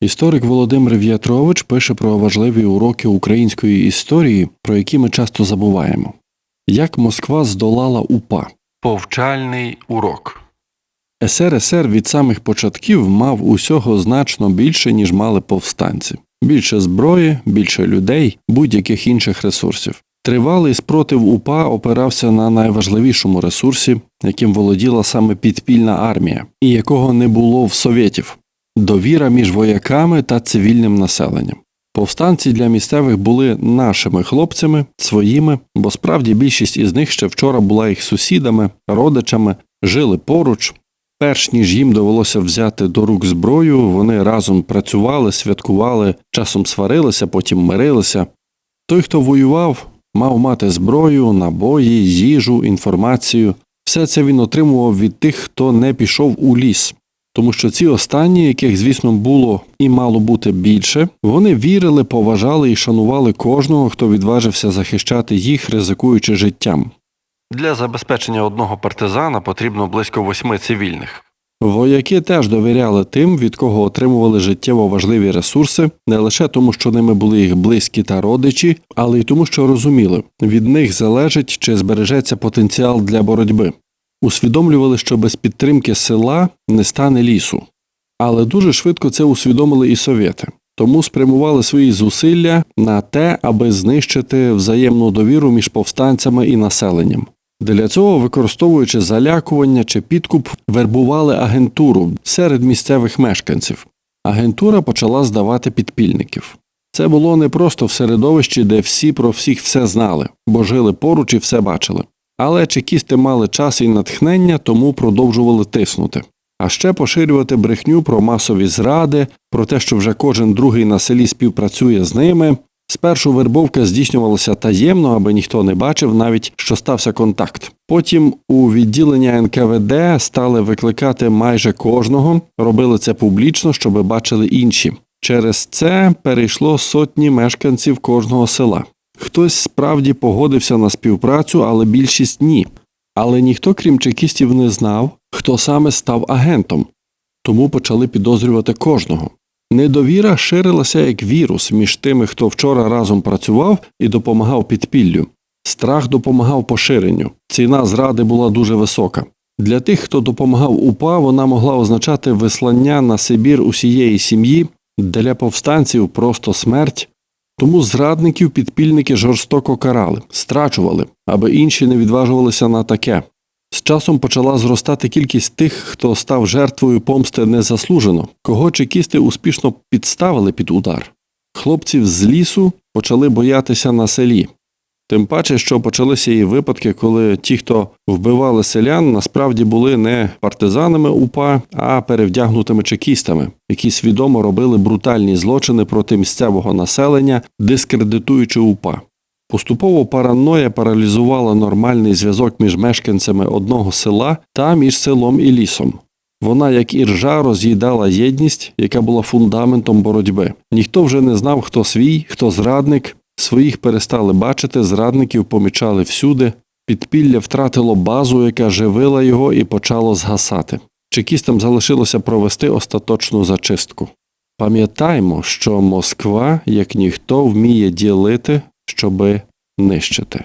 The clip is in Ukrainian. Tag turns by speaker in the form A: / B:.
A: Історик Володимир В'ятрович пише про важливі уроки української історії, про які ми часто забуваємо. Як Москва здолала УПА. Повчальний урок. СРСР від самих початків мав усього значно більше, ніж мали повстанці. Більше зброї, більше людей, будь-яких інших ресурсів. Тривалий спротив УПА опирався на найважливішому ресурсі, яким володіла саме підпільна армія, і якого не було в совєтів довіра між вояками та цивільним населенням. Повстанці для місцевих були нашими хлопцями, своїми, бо справді більшість із них ще вчора була їх сусідами, родичами, жили поруч. Перш ніж їм довелося взяти до рук зброю, вони разом працювали, святкували, часом сварилися, потім мирилися. Той, хто воював, мав мати зброю, набої, їжу, інформацію. Все це він отримував від тих, хто не пішов у ліс. Тому що ці останні, яких, звісно, було і мало бути більше, вони вірили, поважали і шанували кожного, хто відважився захищати їх, ризикуючи життям. Для забезпечення одного партизана потрібно близько восьми цивільних. Вояки теж довіряли тим, від кого отримували життєво важливі ресурси, не лише тому, що ними були їх близькі та родичі, але й тому, що розуміли, від них залежить, чи збережеться потенціал для боротьби. Усвідомлювали, що без підтримки села не стане лісу. Але дуже швидко це усвідомили і совєти, тому спрямували свої зусилля на те, аби знищити взаємну довіру між повстанцями і населенням. Для цього, використовуючи залякування чи підкуп, вербували агентуру серед місцевих мешканців. Агентура почала здавати підпільників. Це було не просто в середовищі, де всі про всіх все знали, бо жили поруч і все бачили. Але чекісти мали час і натхнення, тому продовжували тиснути. А ще поширювати брехню про масові зради, про те, що вже кожен другий на селі співпрацює з ними. Спершу вербовка здійснювалася таємно, аби ніхто не бачив, навіть що стався контакт. Потім у відділення НКВД стали викликати майже кожного, робили це публічно, щоб бачили інші. Через це перейшло сотні мешканців кожного села. Хтось справді погодився на співпрацю, але більшість ні. Але ніхто, крім чекістів, не знав, хто саме став агентом, тому почали підозрювати кожного. Недовіра ширилася як вірус між тими, хто вчора разом працював і допомагав підпіллю. Страх допомагав поширенню. Ціна зради була дуже висока. Для тих, хто допомагав УПА, вона могла означати вислання на Сибір усієї сім'ї, для повстанців просто смерть. Тому зрадників підпільники жорстоко карали, страчували, аби інші не відважувалися на таке. З часом почала зростати кількість тих, хто став жертвою помсти незаслужено, кого чекісти успішно підставили під удар. Хлопців з лісу почали боятися на селі. Тим паче, що почалися і випадки, коли ті, хто вбивали селян, насправді були не партизанами УПА, а перевдягнутими чекістами, які свідомо робили брутальні злочини проти місцевого населення, дискредитуючи УПА. Поступово параноя паралізувала нормальний зв'язок між мешканцями одного села та між селом і лісом. Вона, як і ржа, роз'їдала єдність, яка була фундаментом боротьби. Ніхто вже не знав, хто свій, хто зрадник. Своїх перестали бачити, зрадників помічали всюди. Підпілля втратило базу, яка живила його, і почало згасати. Чекістам залишилося провести остаточну зачистку. Пам'ятаймо, що Москва, як ніхто, вміє ділити, щоби нищити.